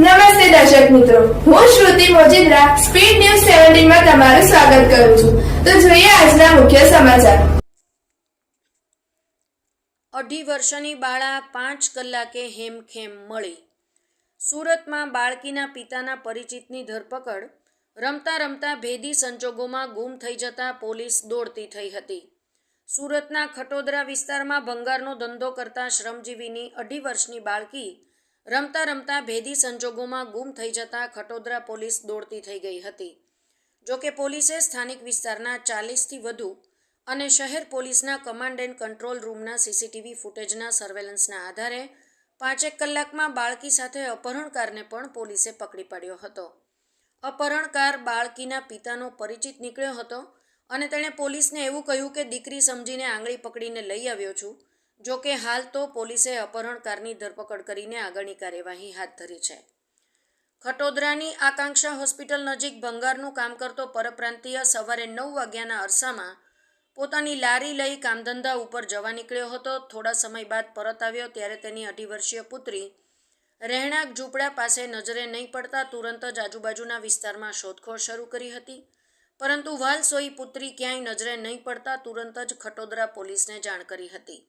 નમસ્તે દર્શક મિત્રો. હું શ્રુતિ મોજીદ્રા, સ્પીડ ન્યૂઝ સેવન્ટીનમાં તમારું સ્વાગત કરું છું. તો જોઈએ આજના મુખ્ય સમાચાર. અઢી વર્ષની બાળા પાંચ કલાકે હેમખેમ મળી. સુરતમાં બાળકીના પિતાના પરિચિતની ધરપકડ. રમતા રમતા ભેદી સંજોગોમાં ગુમ થઈ જતા પોલીસ દોડતી થઈ હતી. સુરતના ખટોદરા વિસ્તારમાં ભંગારનો ધંધો કરતા શ્રમજીવીની અઢી વર્ષની બાળકી રમતા રમતા ભેદી સંજોગોમાં ગુમ થઈ જતા ખટોદરા પોલીસ દોડતી થઈ ગઈ હતી. જોકે પોલીસે સ્થાનિક વિસ્તારના ચાલીસથી વધુ અને શહેર પોલીસના કમાન્ડ એન્ડ કંટ્રોલ રૂમના સીસીટીવી ફૂટેજના સર્વેલન્સના આધારે પાંચેક કલાકમાં બાળકી સાથે અપહરણકારને પણ પોલીસે પકડી પાડ્યો હતો. અપહરણકાર બાળકીના પિતાનો પરિચિત નીકળ્યો હતો અને તેણે પોલીસને એવું કહ્યું કે, દીકરી સમજીને આંગળી પકડીને લઈ આવ્યો છું. જો કે હાલ તો પોલીસે અપહરણકારની ધરપકડ કરીને આગળની કાર્યવાહી હાથ ધરી છે. ખટોદરાની આકાંક્ષા હોસ્પિટલ નજીક ભંગારનું કામ કરતો પરપ્રાંતીય સવારે નવ વાગ્યાના અરસામાં પોતાની લારી લઈ કામધંધા ઉપર જવા નીકળ્યો હતો. થોડા સમય બાદ પરત આવ્યો ત્યારે તેની અઢી વર્ષીય પુત્રી રહેણાંક ઝૂંપડા પાસે નજરે નહીં પડતા તુરંત જ આજુબાજુના વિસ્તારમાં શોધખોળ શરૂ કરી હતી. પરંતુ વાલસોઈ પુત્રી ક્યાંય નજરે નહીં પડતા તુરંત જ ખટોદરા પોલીસને જાણ કરી હતી.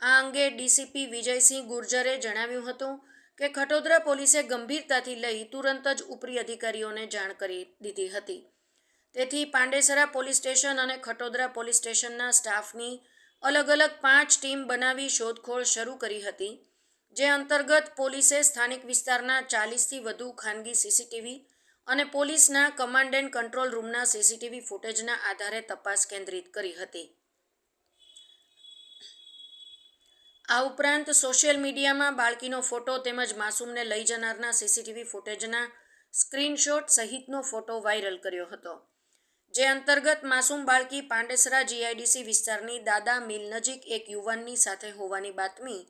આ અંગે ડીસીપી વિજયસિંહ ગુર્જરે જણાવ્યું હતું કે ખટોદરા પોલીસે ગંભીરતાથી લઈ તુરંત જ ઉપરી અધિકારીઓને જાણ કરી દીધી હતી. તેથી પાંડેસરા પોલીસ સ્ટેશન અને ખટોદરા પોલીસ સ્ટેશનના સ્ટાફની અલગ અલગ પાંચ ટીમ બનાવી શોધખોળ શરૂ કરી હતી, જે અંતર્ગત પોલીસે સ્થાનિક વિસ્તારના ચાલીસથી વધુ ખાનગી સીસીટીવી અને પોલીસના કમાન્ડ એન્ડ કંટ્રોલ રૂમના સીસીટીવી ફૂટેજના આધારે તપાસ કેન્દ્રિત કરી હતી. આ ઉપરાંત સોશિયલ મીડિયામાં બાળકીનો ફોટો તેમજ માસૂમને લઈ જનારના સીસીટીવી ફૂટેજના સ્ક્રીનશોટ સહિતનો ફોટો વાયરલ કર્યો હતો. જે અંતર્ગત માસૂમ બાળકી પાંડેસરા જીઆઈડીસી વિસ્તારની દાદા મિલ નજીક એક યુવાનની સાથે હોવાની બાતમી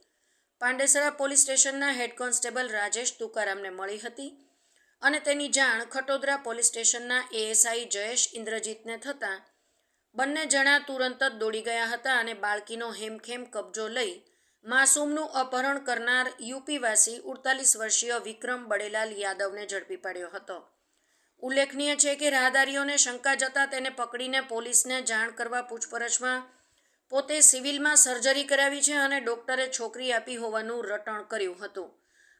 પાંડેસરા પોલીસ સ્ટેશનના હેડ કોન્સ્ટેબલ રાજેશ તુકારામને મળી હતી અને તેની જાણ ખટોદરા પોલીસ સ્ટેશનના એએસઆઈ જયેશ ઇન્દ્રજીતને થતાં બંને જણા તુરંત જ દોડી ગયા હતા અને બાળકીનો હેમખેમ કબજો લઈ માસૂમનું અપહરણ કરનાર યુપીવાસી ઉડતાલીસ વર્ષીય વિક્રમ બડેલાલ યાદવને ઝડપી પાડ્યો હતો. ઉલ્લેખનીય છે કે રાહદારીઓને શંકા જતા તેને પકડીને પોલીસને જાણ કરવા પૂછપરછમાં પોતે સિવિલમાં સર્જરી કરાવી છે અને ડોક્ટરે છોકરી આપી હોવાનું રટણ કર્યું હતું.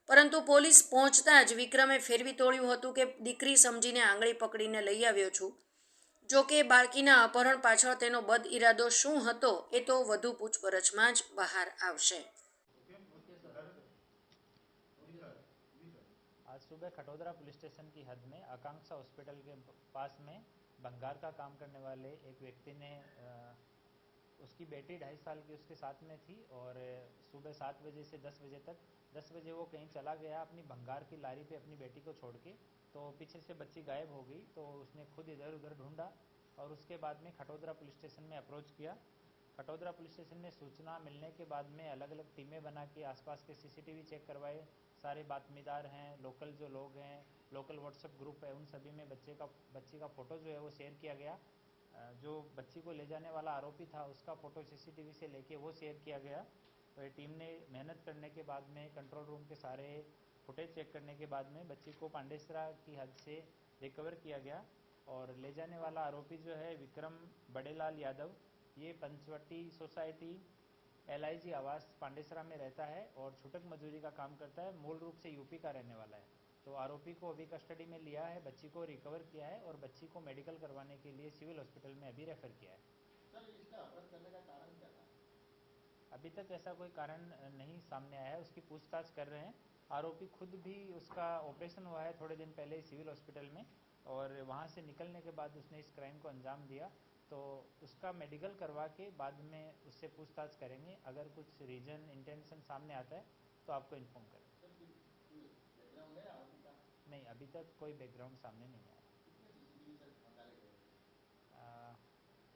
પરંતુ પોલીસ પહોંચતા જ વિક્રમે ફેરવી તોડ્યું હતું કે દીકરી સમજીને આંગળી પકડીને લઈ આવ્યો છું. જો કે બાળકીના અપહરણ પાછળ તેનો બદ ઇરાદો શું હતો એ તો વધુ પૂછપરછમાં જ બહાર આવશે आज सुबह खटोदरा पुलिस स्टेशन की हद में आकांक्षा हॉस्पिटल के पास में भंगार का काम करने वाले एक व्यक्ति ने अ, उसकी बेटी ढाई साल की उसके साथ में थी और सुबह सात बजे से दस बजे तक, दस बजे वो कहीं चला गया अपनी भंगार की लारी पे अपनी बेटी को छोड़ के तो पीछे से बच्ची गायब हो गई तो उसने खुद इधर उधर ढूंढा और उसके बाद में खटोदरा पुलिस स्टेशन में अप्रोच किया। खटोदरा पुलिस स्टेशन में सूचना मिलने के बाद में अलग अलग टीमें बना के आसपास के सीसीटीवी चेक करवाए। सारे बातमीदार हैं, लोकल जो लोग हैं, लोकल व्हाट्सएप ग्रुप है, उन सभी में बच्चे का, बच्ची का फ़ोटो जो है वो शेयर किया गया। जो बच्ची को ले जाने वाला आरोपी था, उसका फ़ोटो सीसीटीवी से लेके वो शेयर किया गया। तो ये टीम ने मेहनत करने के बाद में कंट्रोल रूम के सारे फुटेज चेक करने के बाद में बच्ची को पांडेसरा की हद से रिकवर किया गया। और ले जाने वाला आरोपी जो है, विक्रम बड़ेलाल यादव, ये पंचवटी सोसाइटी एलआईजी आवास पांडेसरा में रहता है और छुटक मजदूरी का काम करता है। मूल रूप से यूपी का रहने वाला है। तो आरोपी को अभी कस्टडी में लिया है बच्ची को रिकवर किया है और बच्ची को मेडिकल करवाने के लिए सिविल हॉस्पिटल में अभी रेफर किया है। अभी तक ऐसा कोई कारण नहीं सामने आया है उसकी पूछताछ कर रहे हैं। आरोपी खुद भी उसका ऑपरेशन हुआ है थोड़े दिन पहले सिविल हॉस्पिटल में और वहाँ से निकलने के बाद उसने इस क्राइम को अंजाम दिया। तो उसका मेडिकल करवा के बाद में उससे पूछताछ करेंगे। अगर कुछ रीजन इंटेंशन सामने आता है तो आपको इन्फॉर्म करेंगे। नहीं अभी तक कोई बैकग्राउंड सामने नहीं आया।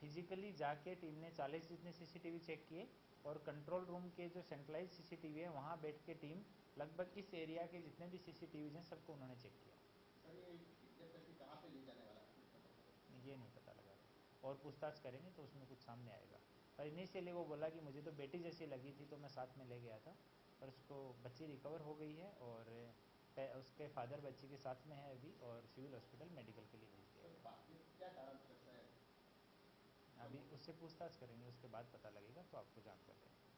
फिजिकली जाके टीम ने 40 जितने सीसीटीवी चेक किए और कंट्रोल रूम के जो सेंट्रलाइज सीसीटीवी है वहाँ बैठ के टीम लगभग इस एरिया के जितने भी सीसीटीवी हैं सबको उन्होंने चेक किया। ये नहीं पता लगा। और पूछताछ करेंगे तो उसमें कुछ सामने आएगा। पर इनिशियली वो बोला कि मुझे तो बेटी जैसी लगी थी तो मैं साथ में ले गया था। पर उसको बच्ची रिकवर हो गई है और उसके फादर बच्चे के साथ में है अभी और सिविल हॉस्पिटल मेडिकल के लिए भेज दिया अभी उससे पूछताछ करेंगे, उसके बाद पता लगेगा तो आपको जानकारी देंगे